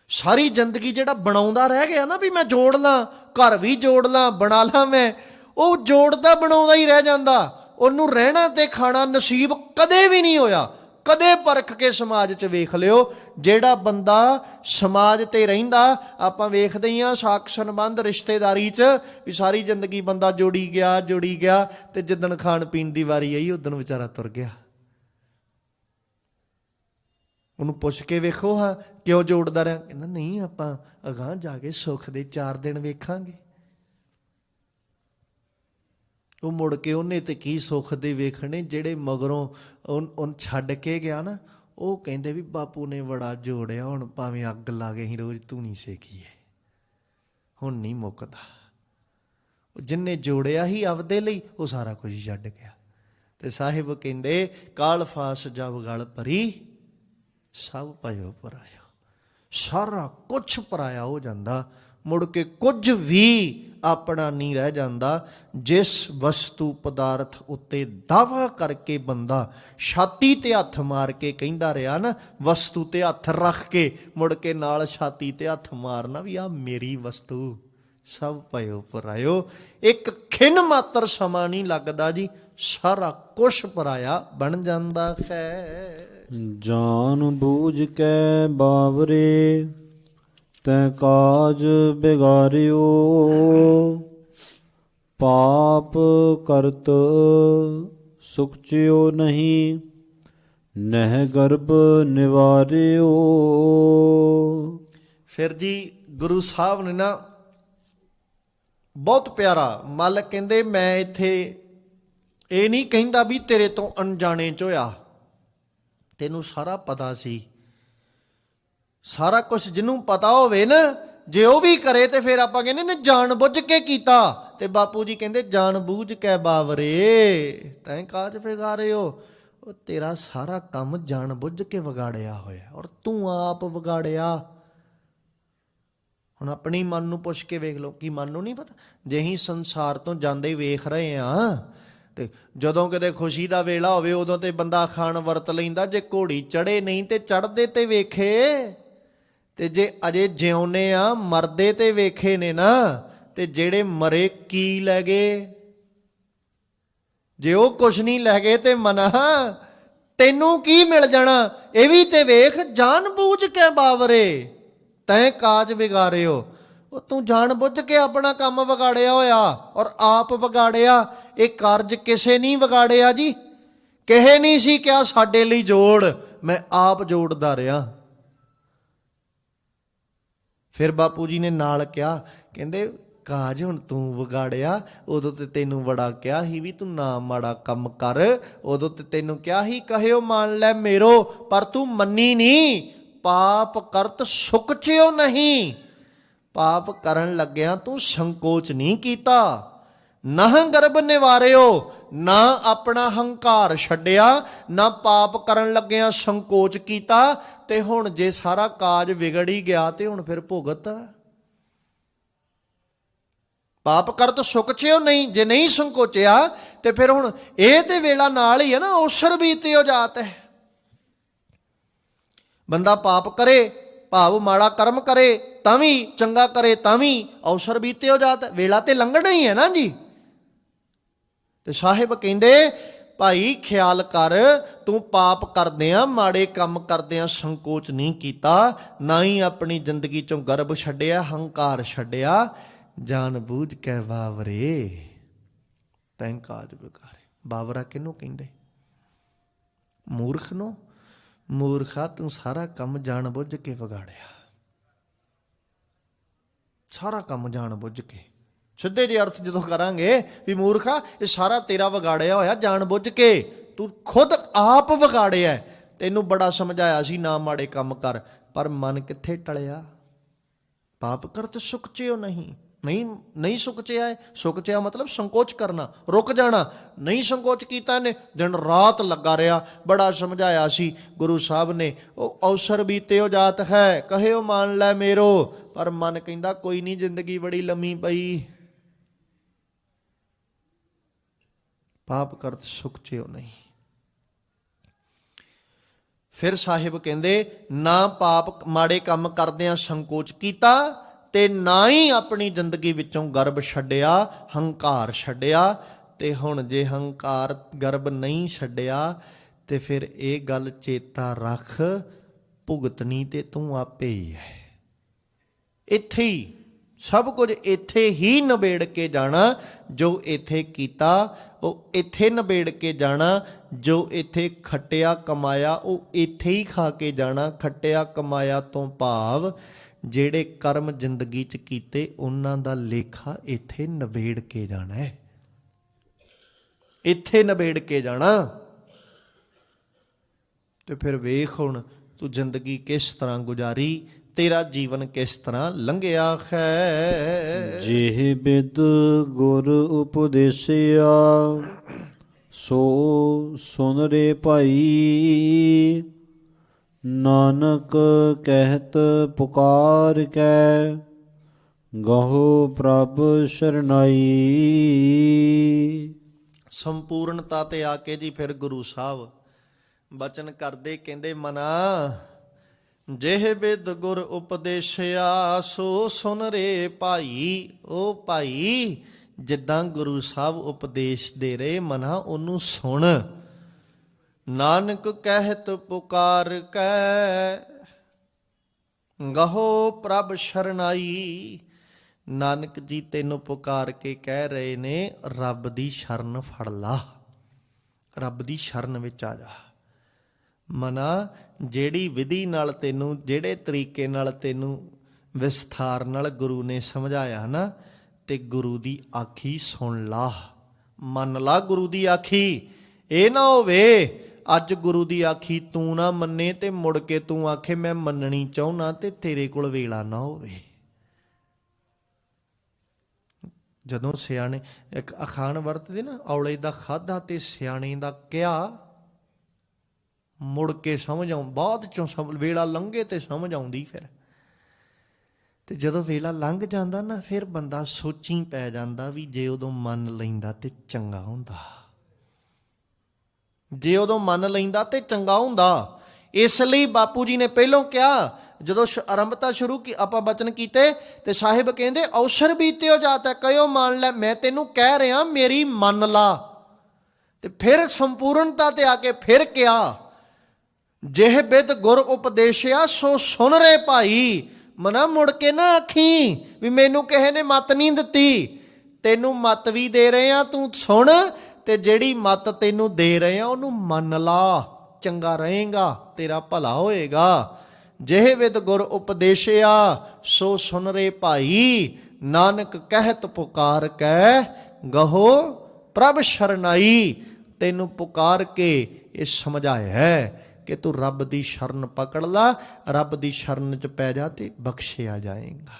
ਸਾਰੀ ਜ਼ਿੰਦਗੀ ਜਿਹੜਾ ਬਣਾਉਂਦਾ ਰਹਿ ਗਿਆ ਨਾ ਵੀ ਮੈਂ ਜੋੜ ਲਾਂ, ਘਰ ਵੀ ਜੋੜ ਲਾਂ, ਬਣਾ ਲਾਂ ਮੈਂ, ਉਹ ਜੋੜਦਾ ਬਣਾਉਂਦਾ ਹੀ ਰਹਿ ਜਾਂਦਾ। ਉਹਨੂੰ ਰਹਿਣਾ ਤੇ ਖਾਣਾ ਨਸੀਬ ਕਦੇ ਵੀ ਨਹੀਂ ਹੋਇਆ। ਕਦੇ ਪਰਖ ਕੇ ਸਮਾਜ 'ਚ ਵੇਖ ਲਿਓ, ਜਿਹੜਾ ਬੰਦਾ ਸਮਾਜ ਤੇ ਰਹਿੰਦਾ, ਆਪਾਂ ਵੇਖਦੇ ਹੀ ਆ ਸਾਖ ਸੰਬੰਧ ਰਿਸ਼ਤੇਦਾਰੀ 'ਚ, ਵੀ ਸਾਰੀ ਜ਼ਿੰਦਗੀ ਬੰਦਾ ਜੋੜੀ ਗਿਆ ਜੋੜੀ ਗਿਆ ਤੇ ਜਿੱਦਣ ਖਾਣ ਪੀਣ ਦੀ ਵਾਰੀ ਆਈ, ਉਦੋਂ ਵਿਚਾਰਾ ਤੁਰ ਗਿਆ। ਉਹਨੂੰ ਪੁੱਛ ਕੇ ਵੇਖੋ ਹਾਂ, ਕਿਉਂ ਜੋੜਦਾ ਰਿਹਾ? ਕਹਿੰਦਾ, ਨਹੀਂ, ਆਪਾਂ ਅਗਾਹ ਜਾ ਕੇ ਸੁੱਖ ਦੇ 4 ਦਿਨ ਵੇਖਾਂਗੇ। ਉਹ ਮੁੜ ਕੇ ਉਹਨੇ ਤੇ ਕੀ ਸੁੱਖ ਦੇ ਵੇਖਣੇ, ਜਿਹੜੇ ਮਗਰੋਂ ਉਹ ਛੱਡ ਕੇ ਗਿਆ ਨਾ, ਉਹ ਕਹਿੰਦੇ ਵੀ ਬਾਪੂ ਨੇ ਬੜਾ ਜੋੜਿਆ, ਹੁਣ ਭਾਵੇਂ ਅੱਗ ਲਾ ਕੇ ਹੀ ਰੋਜ਼ ਤੂੰ ਨਹੀਂ ਸੇਕੀਏ। ਹੁਣ ਨਹੀਂ ਮੁੱਕਦਾ। ਜਿੰਨੇ ਜੋੜਿਆ ਹੀ ਆਪਦੇ ਲਈ, ਉਹ ਸਾਰਾ ਕੁਝ ਛੱਡ ਗਿਆ। ਤੇ ਸਾਹਿਬ ਕਹਿੰਦੇ, ਕਾਲ ਫਾਸ ਜਬ ਗਲ ਭਰੀ ਸਭ ਭਇਓ ਪਰਾਇਆ ਸਾਰਾ ਕੁਝ ਪਰਾਇਆ ਹੋ ਜਾਂਦਾ। ਮੁੜ ਕੇ ਕੁਝ ਵੀ ਆਪਣਾ ਨਹੀਂ ਰਹਿ ਜਾਂਦਾ। ਜਿਸ ਵਸਤੂ ਪਦਾਰਥ ਉੱਤੇ ਦਾਵਾ ਕਰਕੇ ਬੰਦਾ ਛਾਤੀ ਤੇ ਹੱਥ ਮਾਰ ਕੇ ਕਹਿੰਦਾ ਰਿਹਾ ਨਾ, ਵਸਤੂ ਤੇ ਹੱਥ ਰੱਖ ਕੇ, ਮੁੜ ਕੇ ਨਾਲ ਛਾਤੀ ਤੇ ਹੱਥ ਮਾਰਨਾ ਵੀ ਆ ਮੇਰੀ ਵਸਤੂ। ਸਭ ਭਇਓ ਪਰਾਇਓ, ਇੱਕ ਖਿੰਨ ਮਾਤਰ ਸਮਾਂ ਨਹੀਂ ਲੱਗਦਾ ਜੀ। ਸਾਰਾ ਕੁਛ ਪਰਾਇਆ ਬਣ ਜਾਂਦਾ ਹੈ ਜਾਨ ਬੂਝ ਕੇ ਬਾਵਰੇ, ਤੈ ਕਾਜ ਬਿਗਾਰਿਓ। ਪਾਪ ਕਰਤ ਸੁਖਚਿਓ ਨਹੀਂ, ਨਹਿ ਗਰਭ ਨਿਵਾਰਿਓ। ਫਿਰ ਜੀ ਗੁਰੂ ਸਾਹਿਬ ਨੇ ਨਾ ਬਹੁਤ ਪਿਆਰਾ ਮਾਲਕ ਕਹਿੰਦੇ, ਮੈਂ ਇੱਥੇ ਇਹ ਨਹੀਂ ਕਹਿੰਦਾ ਵੀ ਤੇਰੇ ਤੋਂ ਅਣਜਾਣੇ ਚ ਹੋਇਆ। ਤੈਨੂੰ ਸਾਰਾ ਪਤਾ ਸੀ। ਸਾਰਾ ਕੁਝ ਜਿਹਨੂੰ ਪਤਾ ਹੋਵੇ ਨਾ, ਜੇ ਉਹ ਵੀ ਕਰੇ ਤੇ ਫਿਰ ਆਪਾਂ ਕਹਿੰਦੇ ਨੇ ਜਾਣ ਬੁੱਝ ਕੇ ਕੀਤਾ। ਤੇ ਬਾਪੂ ਜੀ ਕਹਿੰਦੇ ਜਾਣ ਬੂਝ ਕੇ ਬਾਵਰੇ, ਤੈਂ ਕਾਜ ਫਿਗਾ ਰਹੇ ਹੋ? ਉਹ ਤੇਰਾ ਸਾਰਾ ਕੰਮ ਜਾਣ ਬੁੱਝ ਕੇ ਵਿਗਾੜਿਆ ਹੋਇਆ। ਔਰ ਤੂੰ ਆਪ ਵਿਗਾੜਿਆ। ਹੁਣ ਆਪਣੀ ਮਨ ਨੂੰ ਪੁੱਛ ਕੇ ਵੇਖ ਲਓ, ਕੀ ਮਨ ਨੂੰ ਨਹੀਂ ਪਤਾ? ਜੇ ਹੀ ਸੰਸਾਰ ਤੋਂ ਜਾਂਦੇ ਵੇਖ ਰਹੇ ਆ ਤੇ ਜਦੋਂ ਕਿਤੇ ਖੁਸ਼ੀ ਦਾ ਵੇਲਾ ਹੋਵੇ, ਉਦੋਂ ਤੇ ਬੰਦਾ ਖਾਣ ਵਰਤ ਲੈਂਦਾ। ਜੇ ਘੋੜੀ ਚੜੇ ਨਹੀਂ ਤੇ ਚੜਦੇ ਤੇ ਵੇਖੇ। ਤੇ ਜੇ ਅਜੇ ਜਿਉਨੇ ਆ, ਮਰਦੇ ਤੇ ਵੇਖੇ ਨੇ ਨਾ, ਤੇ ਜਿਹੜੇ ਮਰੇ ਕੀ ਲੈ ਗਏ? ਜੇ ਉਹ ਕੁਛ ਨਹੀਂ ਲੈ ਗਏ ਤੇ ਮਨਾ, ਤੈਨੂੰ ਕੀ ਮਿਲ ਜਾਣਾ? ਇਹ ਵੀ ਤੇ ਵੇਖ ਜਾਣ ਬੂਝ ਕੇ ਬਾਵਰੇ। ਤੈਂ ਕਾਜ ਵਿਗਾਰਿਓ। ਉਹ ਤੂੰ ਜਾਣ ਬੁੱਝ ਕੇ ਆਪਣਾ ਕੰਮ ਵਿਗਾੜਿਆ ਹੋਇਆ ਔਰ ਆਪ ਵਿਗਾੜਿਆ। ਇਹ ਕਾਰਜ ਕਿਸੇ ਨਹੀਂ ਵਿਗਾੜਿਆ ਜੀ। ਕਿਹੇ ਨਹੀਂ ਸੀ ਕਿਹਾ ਸਾਡੇ ਲਈ ਜੋੜ। ਮੈਂ ਆਪ ਜੋੜਦਾ ਰਿਹਾ। ਫਿਰ ਬਾਪੂ ਜੀ ਨੇ ਨਾਲ ਕਿਹਾ, ਕਹਿੰਦੇ, ਕਾਜ ਹੁਣ ਤੂੰ ਵਿਗਾੜਿਆ? ਉਦੋਂ ਤੇ ਤੈਨੂੰ ਬੜਾ ਕਿਹਾ ਸੀ ਵੀ ਤੂੰ ਨਾ ਮਾੜਾ ਕੰਮ ਕਰ। ਉਦੋਂ ਤੇ ਤੈਨੂੰ ਕਿਹਾ ਸੀ, ਕਹਿਓ ਮੰਨ ਲੈ ਮੇਰੋ, ਪਰ ਤੂੰ ਮੰਨੀ ਨਹੀਂ। ਪਾਪ ਕਰਤ ਸੁਕਚਿਓ ਨਹੀਂ। ਪਾਪ ਕਰਨ ਲੱਗਿਆ ਤੂੰ ਸੰਕੋਚ ਨਹੀਂ ਕੀਤਾ। ਨਾ ਗਰਭ ਨਿਵਾਰਿਓ, ਨਾ ਆਪਣਾ ਹੰਕਾਰ ਛੱਡਿਆ, ਨਾ ਪਾਪ ਕਰਨ ਲੱਗਿਆ ਸੰਕੋਚ ਕੀਤਾ, ਤੇ ਹੁਣ ਜੇ ਸਾਰਾ ਕਾਜ ਵਿਗੜ ਹੀ ਗਿਆ ਤੇ ਹੁਣ ਫਿਰ ਭੁਗਤ। ਪਾਪ ਕਰਤ ਸੁਕਚਿਓ ਨਹੀਂ, ਜੇ ਨਹੀਂ ਸੰਕੋਚਿਆ, ਤੇ ਫਿਰ ਹੁਣ ਇਹ ਤੇ ਵੇਲਾ ਨਾਲ ਹੀ ਹੈ ਨਾ, ਔਸਰ ਬੀਤਿਓ ਜਾਤ ਹੈ। ਬੰਦਾ ਪਾਪ ਕਰੇ, ਭਾਵ ਮਾੜਾ ਕਰਮ ਕਰੇ, ਤਾਂ ਵੀ ਚੰਗਾ ਕਰੇ, ਤਾਂ ਵੀ ਔਸਰ ਬੀਤਿਓ ਜਾਤ ਵੇਲਾ ਤੇ ਲੰਘਣਾ ਹੀ ਹੈ ਨਾ ਜੀ। ਤੇ ਸਾਹਿਬ ਕਹਿੰਦੇ, ਭਾਈ, ਖਿਆਲ ਕਰ, ਤੂੰ ਪਾਪ ਕਰਦਿਆਂ, ਮਾੜੇ ਕੰਮ ਕਰਦਿਆਂ ਸੰਕੋਚ ਨਹੀਂ ਕੀਤਾ, ਨਾ ਹੀ ਆਪਣੀ ਜ਼ਿੰਦਗੀ ਚੋਂ ਗਰਭ ਛੱਡਿਆ, ਹੰਕਾਰ ਛੱਡਿਆ ਜਾਣ ਬੂਝ ਕੇ ਬਾਵਰੇ ਤੈਂ ਕਾਜ ਵਿਗਾਰੇ ਬਾਵਰਾ ਕਿਹਨੂੰ ਕਹਿੰਦੇ? ਮੂਰਖ ਨੂੰ? ਮੂਰਖਾ, ਤੂੰ ਸਾਰਾ ਕੰਮ ਜਾਣ ਬੁੱਝ ਕੇ ਵਿਗਾੜਿਆ। ਸਾਰਾ ਕੰਮ ਜਾਣ ਬੁੱਝ ਕੇ। ਸਿੱਧੇ ਜਿਹੇ ਅਰਥ ਜਦੋਂ ਕਰਾਂਗੇ ਵੀ ਮੂਰਖਾ, ਇਹ ਸਾਰਾ ਤੇਰਾ ਵਿਗਾੜਿਆ ਹੋਇਆ, ਜਾਣ ਬੁੱਝ ਕੇ। ਤੂੰ ਖੁਦ ਆਪ ਵਿਗਾੜਿਆ ਤੈਨੂੰ ਬੜਾ ਸਮਝਾਇਆ ਸੀ, ਨਾ ਮਾੜੇ ਕੰਮ ਕਰ, ਪਰ ਮਨ ਕਿੱਥੇ ਟਲਿਆ? ਪਾਪ ਕਰਤ ਸੁਖਚਿਓ ਨਹੀਂ। ਨਹੀਂ ਨਹੀਂ ਸੁਖਚਿਆ ਹੈ। ਸੁਖਚਿਆ ਮਤਲਬ ਸੰਕੋਚ ਕਰਨਾ, ਰੁਕ ਜਾਣਾ। ਨਹੀਂ ਸੰਕੋਚ ਕੀਤਾ ਨੇ, ਦਿਨ ਰਾਤ ਲੱਗਾ ਰਿਹਾ। ਬੜਾ ਸਮਝਾਇਆ ਸੀ, ਗੁਰੂ ਸਾਹਿਬ ਨੇ, ਉਹ ਅਵਸਰ ਬੀਤਿਓ ਜਾਤ ਹੈ ਕਹਿਓ ਮੰਨ ਲੈ ਮੇਰੋ। ਪਰ ਮਨ ਕਹਿੰਦਾ, ਕੋਈ ਨਹੀਂ, ਜ਼ਿੰਦਗੀ ਬੜੀ ਲੰਮੀ ਪਈ। ਪਾਪ ਕਰਤ ਸੁਖਚਿਓ ਨਹੀਂ। ਫਿਰ ਸਾਹਿਬ ਕਹਿੰਦੇ, ਨਾ ਪਾਪ ਮਾੜੇ ਕੰਮ ਕਰਦਿਆਂ ਸੰਕੋਚ ਕੀਤਾ ਤੇ ਨਾ ਹੀ ਆਪਣੀ ਜ਼ਿੰਦਗੀ ਵਿੱਚੋਂ ਗਰਬ ਛੱਡਿਆ, ਹੰਕਾਰ ਛੱਡਿਆ ਤੇ ਹੁਣ ਜੇ ਹੰਕਾਰ ਗਰਭ ਨਹੀਂ ਛੱਡਿਆ ਤੇ ਫਿਰ ਇਹ ਗੱਲ ਚੇਤਾ ਰੱਖ, ਭੁਗਤਣੀ ਤੇ ਤੂੰ ਆਪੇ ਹੀ ਹੈ। ਇੱਥੇ ਹੀ ਸਭ ਕੁਝ ਇੱਥੇ ਹੀ ਨਿਬੇੜ ਕੇ ਜਾਣਾ, ਜੋ ਇੱਥੇ ਕੀਤਾ, ਉਹ ਇੱਥੇ ਨਿਬੇੜ ਕੇ ਜਾਣਾ, ਜੋ ਇੱਥੇ ਖੱਟਿਆ ਕਮਾਇਆ, ਉਹ ਇੱਥੇ ਹੀ ਖਾ ਕੇ ਜਾਣਾ, ਖੱਟਿਆ ਕਮਾਇਆ ਤੋਂ ਭਾਵ ਜਿਹੜੇ ਕਰਮ ਜ਼ਿੰਦਗੀ 'ਚ ਕੀਤੇ, ਉਹਨਾਂ ਦਾ ਲੇਖਾ ਇੱਥੇ ਨਿਬੇੜ ਕੇ ਜਾਣਾ ਹੈ। ਇੱਥੇ ਨਿਬੇੜ ਕੇ ਜਾਣਾ। ਤੇ ਫਿਰ ਵੇਖ ਹੁਣ, ਤੂੰ ਜ਼ਿੰਦਗੀ ਕਿਸ ਤਰ੍ਹਾਂ ਗੁਜ਼ਾਰੀ ਤੇਰਾ ਜੀਵਨ ਕਿਸ ਤਰ੍ਹਾਂ ਲੰਘਿਆ ਹੈ? ਜਿਹ ਬਿਦ ਗੁਰ ਉਪਦੇਸਿਆ ਸੋ ਸੁਨ ਰੇ ਭਾਈ। ਨਾਨਕ ਕਹਿਤ ਪੁਕਾਰ ਕੈ ਗਹੋ ਪ੍ਰਭ ਸਰਨਾਈ। ਸੰਪੂਰਨਤਾ ਤੇ ਆ ਕੇ ਜੀ ਫਿਰ ਗੁਰੂ ਸਾਹਿਬ। ਬਚਨ ਕਰਦੇ ਕਹਿੰਦੇ ਮਨਾ ਜਿਹ ਬਿਦ ਗੁਰ ਉਪਦੇਸ਼ਿਆ, ਸੋ ਸੁਨ ਰੇ ਭਾਈ ਉਹ ਭਾਈ, ਜਿੱਦਾਂ ਗੁਰੂ ਸਾਹਿਬ ਉਪਦੇਸ਼ ਦੇ ਰਹੇ ਮਨਾ ਉਹਨੂੰ ਸੁਣ। ਨਾਨਕ ਕਹਿਤ ਪੁਕਾਰ ਕੈ, ਗਹੋ ਪ੍ਰਭ ਸ਼ਰਨਾਈ ਨਾਨਕ ਜੀ ਤੈਨੂੰ ਪੁਕਾਰ ਕੇ ਕਹਿ ਰਹੇ ਨੇ, ਰੱਬ ਦੀ ਸ਼ਰਨ ਫੜ ਲਾ। ਰੱਬ ਦੀ ਸ਼ਰਨ ਵਿੱਚ ਆ ਜਾ। ਮਨਾ ਜਿਹੜੀ ਵਿਧੀ ਨਾਲ ਤੈਨੂੰ, ਜਿਹੜੇ ਤਰੀਕੇ ਨਾਲ ਤੈਨੂੰ ਵਿਸਥਾਰ ਨਾਲ ਗੁਰੂ ਨੇ ਸਮਝਾਇਆ ਨਾ ਤੇ ਗੁਰੂ ਦੀ ਆਖੀ ਸੁਣ ਲਾ। ਮੰਨ ਲਾ ਗੁਰੂ ਦੀ ਆਖੀ, ਇਹ ਨਾ ਹੋਵੇ, ਅੱਜ ਗੁਰੂ ਦੀ ਆਖੀ ਤੂੰ ਨਾ ਮੰਨੇ ਤੇ ਮੁੜ ਕੇ ਤੂੰ ਆਖੇ ਮੈਂ ਮੰਨਣੀ ਚਾਹੁੰਨਾ ਤੇ ਤੇਰੇ ਕੋਲ ਵੇਲਾ ਨਾ ਹੋਵੇ। ਜਦੋਂ ਸਿਆਣੇ, ਇੱਕ ਅਖਾਣ ਵਰਤਦੇ ਨਾ, ਔਲੇ ਦਾ ਖਾਦਾ ਤੇ ਸਿਆਣੇ ਦਾ ਕਿਹਾ ਮੁੜ ਕੇ ਸਮਝ ਆਉਂ, ਬਾਅਦ ਚੋਂ ਸਮ, ਵੇਲਾ ਲੰਘੇ ਤੇ ਸਮਝ ਆਉਂਦੀ ਫਿਰ। ਤੇ ਜਦੋਂ ਵੇਲਾ ਲੰਘ ਜਾਂਦਾ ਨਾ, ਫਿਰ ਬੰਦਾ ਸੋਚੀ ਪੈ ਜਾਂਦਾ ਵੀ ਜੇ ਉਦੋਂ ਮੰਨ ਲੈਂਦਾ ਤੇ ਚੰਗਾ ਹੁੰਦਾ। ਜੇ ਉਦੋਂ ਮੰਨ ਲੈਂਦਾ ਤੇ ਚੰਗਾ ਹੁੰਦਾ। ਇਸ ਲਈ ਬਾਪੂ ਜੀ ਨੇ ਪਹਿਲੋਂ ਕਿਹਾ, ਜਦੋਂ ਆਰੰਭਤਾ ਸ਼ੁਰੂ ਕੀ, ਆਪਾਂ ਬਚਨ ਕੀਤੇ, ਤੇ ਸਾਹਿਬ ਕਹਿੰਦੇ, ਅਵਸਰ ਬੀਤਿਓ ਜਾਤਾ ਕਇਓ ਮੰਨ ਲੈ, ਮੈਂ ਤੈਨੂੰ ਕਹਿ ਰਿਹਾ, ਮੇਰੀ ਮੰਨ ਲਾ। ਤੇ ਫਿਰ ਸੰਪੂਰਨਤਾ ਤੇ ਆ ਕੇ ਫਿਰ ਕਿਹਾ ਜਿਹ ਬਿਦ ਗੁਰ ਉਪਦੇਸ਼ਿਆ, ਸੋ ਸੁਣ ਰੇ ਭਾਈ। ਮਨਾ ਮੁੜ ਕੇ ਨਾ ਆਖੀ ਵੀ ਮੈਨੂੰ ਕਿਸੇ ਨੇ ਮਤ ਨਹੀਂ ਦਿੱਤੀ। ਤੈਨੂੰ ਮਤ ਵੀ ਦੇ ਰਹੇ ਆ, ਤੂੰ ਸੁਣ ਤੇ ਜਿਹੜੀ ਮਤ ਤੈਨੂੰ ਦੇ ਰਹੇ ਆ, ਉਹਨੂੰ ਮੰਨ ਲਾ। ਚੰਗਾ ਰਹੇਗਾ, ਤੇਰਾ ਭਲਾ ਹੋਏਗਾ। ਜਿਹੇ ਵਿਦ ਗੁਰ ਉਪਦੇਸ਼ਿਆ, ਸੋ ਸੁਨ ਰੇ ਭਾਈ। ਨਾਨਕ ਕਹਿਤ ਪੁਕਾਰ ਕੈ, ਗਹੋ ਪ੍ਰਭ ਸ਼ਰਨਾਈ। ਤੈਨੂੰ ਪੁਕਾਰ ਕੇ ਇਹ ਸਮਝਾਇਆ ਹੈ ਕਿ ਤੂੰ ਰੱਬ ਦੀ ਸ਼ਰਨ ਪਕੜ ਲਾ, ਰੱਬ ਦੀ ਸ਼ਰਨ ਚ ਪੈ ਜਾ ਤੇ ਬਖਸ਼ਿਆ ਜਾਏਗਾ।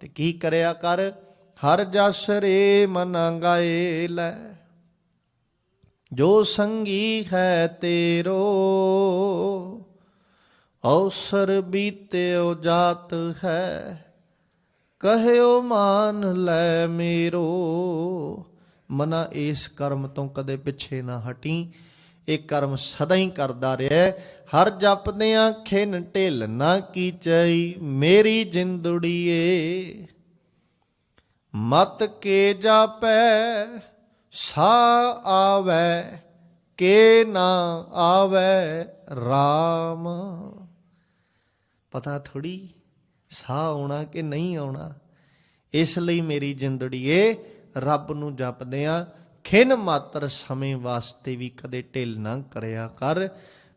ਤੇ ਕੀ ਕਰਿਆ ਕਰ? ਹਰ ਜਸ ਰੇ ਮਨ ਗਾਏ ਲੈ। ਜੋ ਸੰਗੀ ਹੈ ਤੇਰੋ ਅਵਸਰ ਬੀਤਿਓ ਜਾਤ ਹੈ। ਕਹਿਓ ਮਾਨ ਲੈ ਮੇਰੋ। ਮਨਾ ਇਸ ਕਰਮ ਤੋਂ ਕਦੇ ਪਿੱਛੇ ਨਾ ਹਟੀ। ਇਹ ਕਰਮ ਸਦਾ ਹੀ ਕਰਦਾ ਰਿਹਾ ਹਰ ਜਪਦਿਆਂ ਖਿਨ ਢਿੱਲ ਨਾ ਕੀਚਈ, ਮੇਰੀ ਜਿੰਦੜੀਏ, ਮਤ ਕੇ ਜਾਪੈ, ਸਾ ਆਵੈ, ਕੇ ਨਾ ਆਵੈ RAM ਪਤਾ ਥੋੜੀ ਸਾਹ ਆਉਣਾ ਕਿ ਨਹੀਂ ਆਉਣਾ? ਇਸ ਲਈ ਮੇਰੀ ਜਿੰਦੜੀਏ, ਰੱਬ ਨੂੰ ਜਪਦੇ ਆ ਖਿਨ ਮਾਤਰ ਸਮੇਂ ਵਾਸਤੇ ਵੀ ਕਦੇ ਢਿੱਲ ਨਾ ਕਰਿਆ ਕਰ।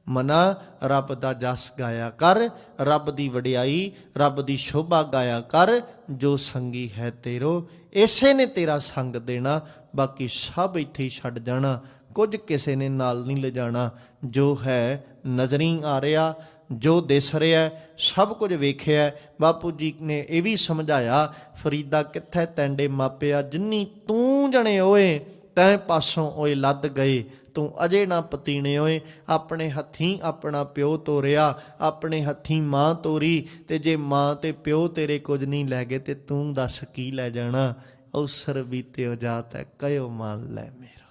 ਮਨਾ, ਰੱਬ ਦਾ ਜਸ ਗਾਇਆ ਕਰ। ਰੱਬ ਦੀ ਵਡਿਆਈ, ਰੱਬ ਦੀ ਸ਼ੋਭਾ ਗਾਇਆ ਕਰ। ਜੋ ਸੰਗੀ ਹੈ ਤੇਰੋ, ਇਸੇ ਨੇ ਤੇਰਾ ਸੰਗ ਦੇਣਾ। ਬਾਕੀ ਸਭ ਇੱਥੇ ਹੀ ਛੱਡ ਜਾਣਾ। ਕੁਝ ਕਿਸੇ ਨੇ ਨਾਲ ਨਹੀਂ ਲਿਜਾਣਾ। ਜੋ ਹੈ ਨਜ਼ਰੀ ਆ ਰਿਹਾ, ਜੋ ਦਿਸ ਰਿਹਾ, ਸਭ ਕੁਝ ਵੇਖਿਆ। ਬਾਪੂ ਜੀ ਨੇ ਇਹ ਵੀ ਸਮਝਾਇਆ, ਫਰੀਦਾ ਕਿੱਥੇ ਤੈਂਡੇ ਮਾਪਿਆ, ਜਿੰਨੀ ਤੂੰ ਜਣੇ ਓਏ ਤੈ ਪਾਸੋਂ ਓਏ ਲੱਦ ਗਏ, ਤੂੰ ਅਜੇ ਨਾ ਪਤੀਣੇ ਓਏ। ਆਪਣੇ ਹੱਥੀਂ ਆਪਣਾ ਪਿਓ ਤੋਰਿਆ, ਆਪਣੇ ਹੱਥੀਂ ਮਾਂ ਤੋਰੀ, ਤੇ ਜੇ ਮਾਂ ਤੇ ਪਿਓ ਤੇਰੇ ਕੁਝ ਨਹੀਂ ਲੈ ਗਏ, ਤੇ ਤੂੰ ਦੱਸ ਕੀ ਲੈ ਜਾਣਾ? ਅਵਸਰ ਬੀਤਿਓ ਜਾਤ ਹੈ ਕਯੋ ਮੰਨ ਲੈ ਮੇਰਾ।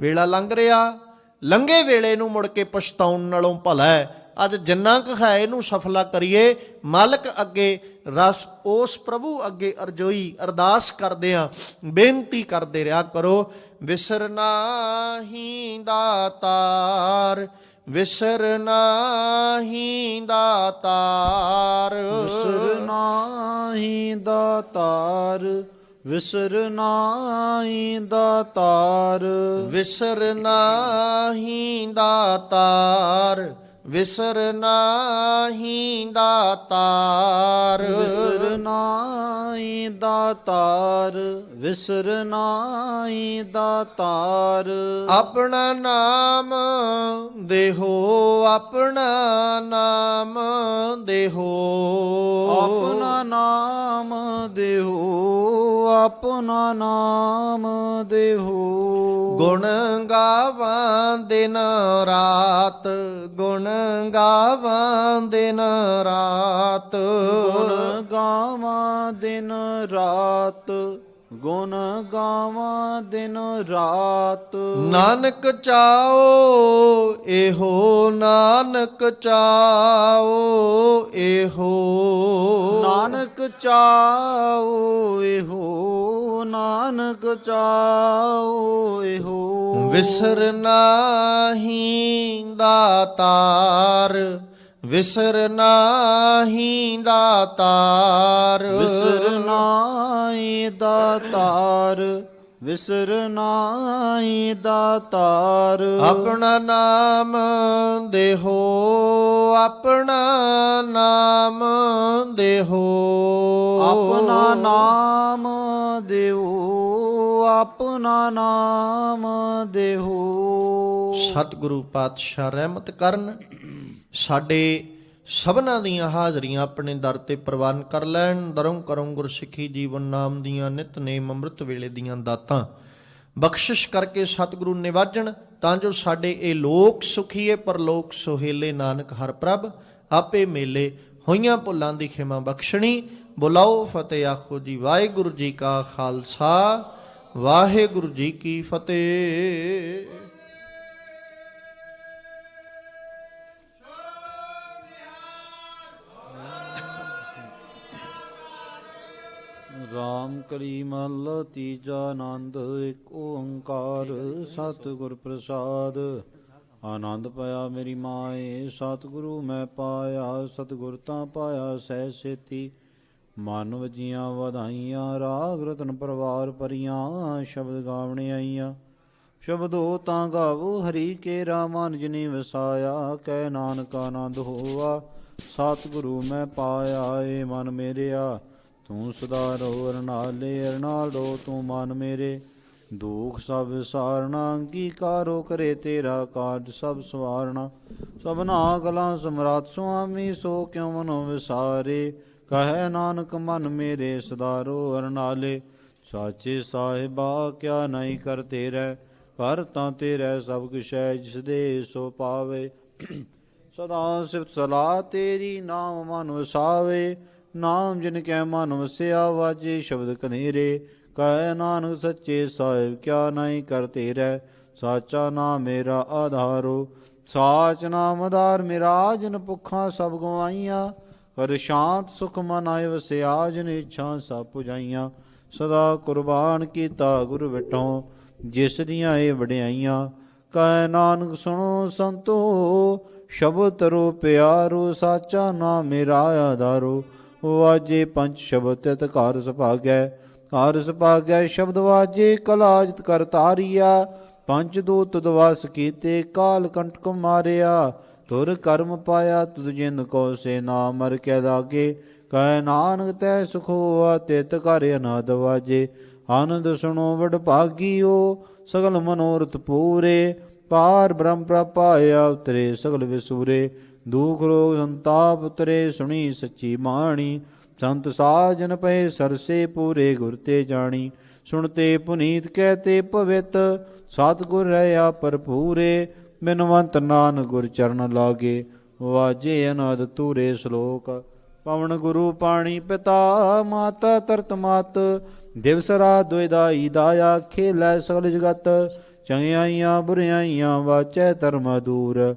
ਵੇਲਾ ਲੰਘ ਰਿਹਾ, ਲੰਘੇ ਵੇਲੇ ਨੂੰ ਮੁੜ ਕੇ ਪਛਤਾਉਣ ਨਾਲੋਂ ਭਲਾ ਅੱਜ ਜਿੰਨਾ ਕੁ ਹੈ ਇਹਨੂੰ ਸਫਲਾ ਕਰੀਏ ਮਾਲਕ ਅੱਗੇ ਰਸ ਉਸ ਪ੍ਰਭੂ ਅੱਗੇ ਅਰਜ਼ੋਈ ਅਰਦਾਸ ਕਰਦੇ ਆ ਬੇਨਤੀ ਕਰਦੇ ਰਿਹਾ ਕਰੋ ਵਿਸਰਨਾ ਹੀ ਦਾਤਾਰ ਵਿਸਰਨਾ ਹੀ ਦਾਤਾਰ ਵਿਸਰਨਾਹੀ ਦਾਤਾਰ ਵਿਸਰਨਾਹੀ ਦਾਤਾਰ ਵਿਸਰਨਾ ਹੀ ਦਾਤਾਰ ਵਿਸਰਨਾ ਹੀ ਦਾਤਾਰ ਵਿਸਰਨਾਹੀ ਦਾਤਾਰ ਵਿਸਰਨਾਹੀ ਦਾਤਾਰ ਆਪਣਾ ਨਾਮ ਦੇਹੋ ਆਪਣਾ ਨਾਮ ਦੇਹੋ। ਆਪਣਾ ਨਾਮ ਦੇਹੋ ਆਪਣਾ ਨਾਮ ਦੇਹੋ। ਗੁਣ ਗਾਵਾਂ ਦਿਨ ਰਾਤ ਗੁਣ ਗਾਵਾਂ ਦਿਨ ਰਾਤ। ਗੁਣ ਗਾਵਾਂ ਦਿਨ ਰਾਤ ਗੁਣ ਗਾਵਾਂ ਦਿਨ ਰਾਤ। ਨਾਨਕ ਚਾਓ ਇਹੋ ਨਾਨਕ ਚਾਓ ਇਹੋ। ਨਾਨਕ ਚਾਓ ਇਹੋ ਨਾਨਕ ਚਾਓ ਇਹੋ ਵਿਸਰ ਨਾਹੀ ਦਾਤਾਰ ਵਿਸਰ ਨਾਹੀ ਦਾਤਾਰ ਵਿਸਰ ਨਾਹੀ ਦਾਤਾਰ ਵਿਸਰ ਨਾਹੀ ਦਾਤਾਰ ਆਪਣਾ ਨਾਮ ਦੇਹੋ ਆਪਣਾ ਨਾਮ ਦੇਹੋ। ਆਪਣਾ ਨਾਮ ਦੇਵੋ ਆਪਣਾ ਨਾਮ ਦੇਹੋ। ਸਤਿਗੁਰੂ ਪਾਤਸ਼ਾਹ ਰਹਿਮਤ ਕਰਨ ਸਾਡੇ ਸਭਨਾਂ ਦੀਆਂ ਹਾਜ਼ਰੀਆਂ ਆਪਣੇ ਦਰ ਤੇ ਪ੍ਰਵਾਨ ਕਰ ਲੈਣ। ਦਰੋਂ ਕਰੋਂ ਗੁਰਸਿੱਖੀ ਜੀਵਨ ਨਾਮ ਦੀਆਂ ਨਿਤਨੇਮ ਅੰਮ੍ਰਿਤ ਵੇਲੇ ਦੀਆਂ ਦਾਤਾਂ। ਬਖਸ਼ਿਸ਼ ਕਰਕੇ ਸਤਿਗੁਰੂ ਨਿਵਾਜਣ, ਤਾਂ ਜੋ ਸਾਡੇ ਇਹ ਲੋਕ ਸੁਖੀਏ ਪਰਲੋਕ ਸੁਹੇਲੇ ਨਾਨਕ ਹਰ ਪ੍ਰਭ, ਆਪੇ ਮੇਲੇ ਹੋਈਆਂ ਭੁੱਲਾਂ ਦੀ ਖਿਮਾ ਬਖਸ਼ਣੀ। ਬੁਲਾਓ ਫਤਿਹ, ਆਖੋ ਜੀ, ਵਾਹਿਗੁਰੂ ਜੀ ਕਾ ਖਾਲਸਾ, ਵਾਹਿਗੁਰੂ ਜੀ ਕੀ ਫਤਿਹ। ਰਾਮ ਕਲੀ ਮਹੱਲਾ ਤੀਜਾ ਆਨੰਦ, ਇੱਕ ਓੰਕਾਰ ਸਤਿਗੁਰ ਪ੍ਰਸਾਦ। ਆਨੰਦ ਪਾਇਆ ਮੇਰੀ ਮਾਏ, ਸਤਿਗੁਰੂ ਮੈਂ ਪਾਇਆ, ਸਤਿਗੁਰ ਤਾਂ ਪਾਇਆ ਸਹਿ ਸੇਤੀ। ਮਨ ਵਜੀਆਂ ਵਧਾਈਆਂ, ਰਾਗ ਰਤਨ ਪਰਵਾਰ ਪਰੀਆਂ ਸ਼ਬਦ ਗਾਵਣੇ ਆਈਆਂ। ਸ਼ਬਦੋ ਤਾਂ ਗਾਵੋ, ਹਰੀ ਕੇ ਰਾਮਨ ਜਿਨੀ ਵਸਾਇਆ ਕਹਿ ਨਾਨਕ ਆਨੰਦ ਹੋਆ, ਸਤਿਗੁਰੂ ਮੈਂ ਪਾਇਆ, ਏ ਮਨ ਮੇਰਿਆ। ਤੂੰ ਸਦਾ ਰਹੋ ਅਰਨਾਲੇ, ਅਰਨਾਲੋ, ਤੂੰ ਮਨ ਮੇਰੇ। ਦੁਖ ਸਭ ਵਿਸਾਰਣਾ ਅੰਗੀਕਾਰੋ ਕਰੇ ਤੇਰਾ ਕਾਰਜ ਸਭ ਸਵਾਰਣਾ ਸਭਨਾ ਗਲਾਂ ਸਮਰਾਤ ਸੁਆਮੀ, ਸੋ ਕਿਉ ਮਨੋ ਵਿਸਾਰੇ? ਕਹੈ ਨਾਨਕ, ਮਨ ਮੇਰੇ ਸਦਾਰੋ ਅਰਨਾਲੇ। ਸਾਚੇ ਸਾਹਿਬਾ, ਕਿਆ ਨਹੀਂ ਕਰ ਤੇਰੇ? ਪਰ ਤਾਂ ਤੇਰੇ ਸਭ ਕੁਛ ਹੈ, ਜਿਸ ਦੇ ਸੋ ਪਾਵੇ। ਸਦਾ ਸਿਫਤ ਸਲਾਹ ਤੇਰੀ, ਨਾਮ ਮਨ ਵਸਾਵੇ। ਨਾਮ ਜਿਨ ਕੈ ਮਨ ਵਸਿਆ ਵਾਜੇ ਸ਼ਬਦ ਕਨੇਰੇ ਕਹਿ ਨਾਨਕ ਸੱਚੇ ਸਾਹਿਬ ਕਿਆ ਨਹੀਂ ਕਰ ਤੇਰੇ, ਸਾਚਾ ਨਾਮ ਮੇਰਾ ਆਧਾਰੋ, ਸਾਚ ਨਾਮ ਆਧਾਰ ਮੇਰਾ ਜਨ ਭੁੱਖਾਂ ਸਭ ਗਵਾਈਆਂ, ਕਰ ਸ਼ਾਂਤ ਸੁਖ ਮਨ ਆਏ ਵਸਿਆ ਜਨ ਇੱਛਾ ਸਭ ਪੁਜਾਈਆਂ, ਸਦਾ ਕੁਰਬਾਨ ਕੀਤਾ ਗੁਰ ਵਿਟੋਂ ਜਿਸ ਦੀਆਂ ਇਹ ਵਡਿਆਈਆਂ ਕਹਿ ਨਾਨਕ ਸੁਣੋ ਸੰਤੋ, ਸ਼ਬਦ ਤਰੋ ਪਿਆਰੋ, ਸਾਚਾ ਨਾਮ ਮੇਰਾ ਆਧਾਰੋ ਵਾਜੇ ਪੰਜ ਸ਼ਬਦ ਤਿਤ ਘਰ ਸੁਭਾਗੈ ਘਰ ਸੁਭਾਗੈ ਸ਼ਬਦ ਵਾਜੇ ਕਲਾਜਤ ਕਰ ਤਾਰੀਆ ਪੰਜ ਦੂਤ ਦਵਾਸ ਕੀਤੇ ਕਾਲ ਕੰਟਕ ਮਾਰਿਆ ਤੁਰ ਕਰਮ ਪਾਇਆ ਤੁਧ ਜਿੰਦ ਕੋ ਸੇ ਨਾ ਮਰ ਕੇ ਲਾਗੇ ਕਹਿ ਨਾਨਕ ਤੈ ਸੁਖੋਆ ਤਿਤ ਘਰ ਅਨਾਦ ਵਾਜੇ, ਆਨੰਦ ਸੁਣੋ ਵਡ ਭਾਗੀਓ, ਸਗਲ ਮਨੋਰਥ ਪੂਰੇ, ਪਾਰ ਬ੍ਰਹਮ ਪ੍ਰਪਾਇਆ ਉਤਰੇ ਸਗਲ ਵਿਸੂਰੇ ਦੁਖ ਰੋਗ ਸੰਤਾਪ ਉਤਰੇ ਸੁਣੀ ਸੱਚੀ ਬਾਣੀ। ਸੰਤ ਸਾਜਨ ਪਏ ਸਰਸੇ ਪੂਰੇ ਗੁਰ ਤੇ ਜਾਣੀ। ਸੁਣਤੇ ਪੁਨੀਤ ਕਹਤੇ ਪਵਿੱਤ ਸਤਿਗੁਰ ਰਹਾ ਭਰਪੂਰੇ, ਬਿਨਵੰਤ ਨਾਨਕ ਗੁਰ ਚਰਨ ਲਾਗੇ। ਵਾਜੇ ਅਨੰਦ ਤੂਰੇ ਸ਼ਲੋਕ, ਪਵਨ ਗੁਰੂ ਪਾਣੀ ਪਿਤਾ, ਮਾਤਾ ਤਰਤ ਮਾਤ। ਦਿਵਸ ਰਾਤ ਦੁਇਦਾਈ ਦਾਇਆ, ਖੇਲੇ ਸਗਲ ਜਗਤ। ਚੰਗਿਆਈਆਂ ਬੁਰਿਆਈਆਂ ਵਾਚੈ ਧਰਮ ਦੂਰ।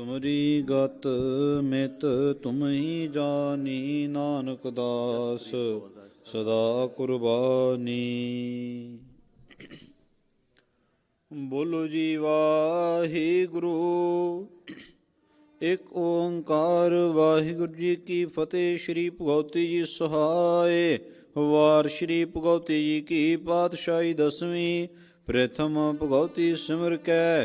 ਤੁਮਰੀ ਗਤ ਮਿਤ ਤੁਮ ਜਾਨੀ ਜਾਣੀ ਨਾਨਕ ਦਾਸ ਸਦਾ ਕੁਰਬਾਨੀ। ਬੋਲੋ ਜੀ, ਵਾਹਿਗੁਰੂ, ਇਕ ਓੰਕਾਰ, ਵਾਹਿਗੁਰੂ ਜੀ ਕੀ ਫਤਿਹ। ਸ੍ਰੀ ਭਗਵਤੀ ਜੀ ਸਹਾਏ, ਵਾਰ ਸ੍ਰੀ ਭਗਵਤੀ ਜੀ ਕੀ ਪਾਤਸ਼ਾਹੀ ਦਸਵੀਂ। ਪ੍ਰਥਮ ਭਗਵਤੀ ਸਿਮਰ ਕੈ